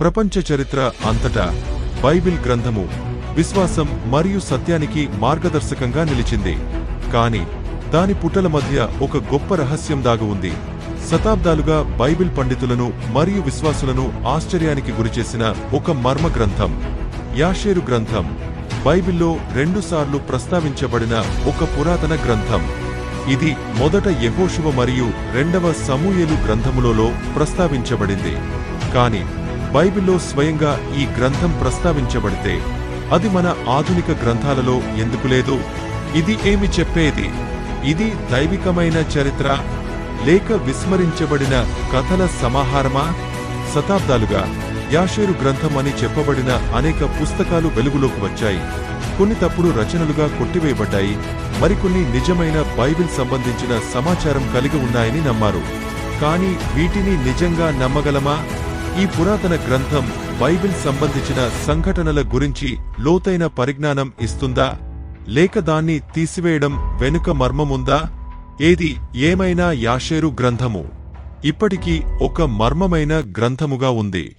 ప్రపంచ చరిత్ర అంతటా బైబిల్ గ్రంథము విశ్వాసం మరియు సత్యానికి మార్గదర్శకంగా నిలిచింది. కాని దాని పుటల మధ్య ఒక గొప్ప రహస్యం దాగు ఉంది. శతాబ్దాలుగా బైబిల్ పండితులను మరియు విశ్వాసులను ఆశ్చర్యానికి గురిచేసిన ఒక మర్మ గ్రంథం యాషేరు గ్రంథం బైబిల్లో రెండుసార్లు ప్రస్తావించబడిన ఒక పురాతన గ్రంథం. ఇది మొదట యెహోషువ మరియు రెండవ సమూయేలు గ్రంథములలో ప్రస్తావించబడింది. కాని బైబిల్లో స్వయంగా ఈ గ్రంథం ప్రస్తావించబడితే అది మన ఆధునిక గ్రంథాలలో ఎందుకు లేదు? ఇది ఏమి చెప్పేది? ఇది దైవికమైన చరిత్ర? లేక విస్మరించబడిన కథల సమాహారమా? శతాబ్దాలుగా యాషేరు గ్రంథం అని చెప్పబడిన అనేక పుస్తకాలు వెలుగులోకి వచ్చాయి. కొన్ని తప్పుడు రచనలుగా కొట్టివేయబడ్డాయి. మరికొన్ని నిజమైన బైబిల్ సంబంధించిన సమాచారం కలిగి ఉన్నాయని నమ్మారు. కానీ వీటిని నిజంగా నమ్మగలమా? ఈ పురాతన గ్రంథం బైబిల్ సంబంధించిన సంఘటనల గురించి లోతైన పరిజ్ఞానం ఇస్తుందా? లేక దాన్ని తీసివేయడం వెనుక మర్మముందా? ఏది ఏమైనా యాషేరు గ్రంథము. ఇప్పటికీ ఒక మర్మమైన గ్రంథముగా ఉంది.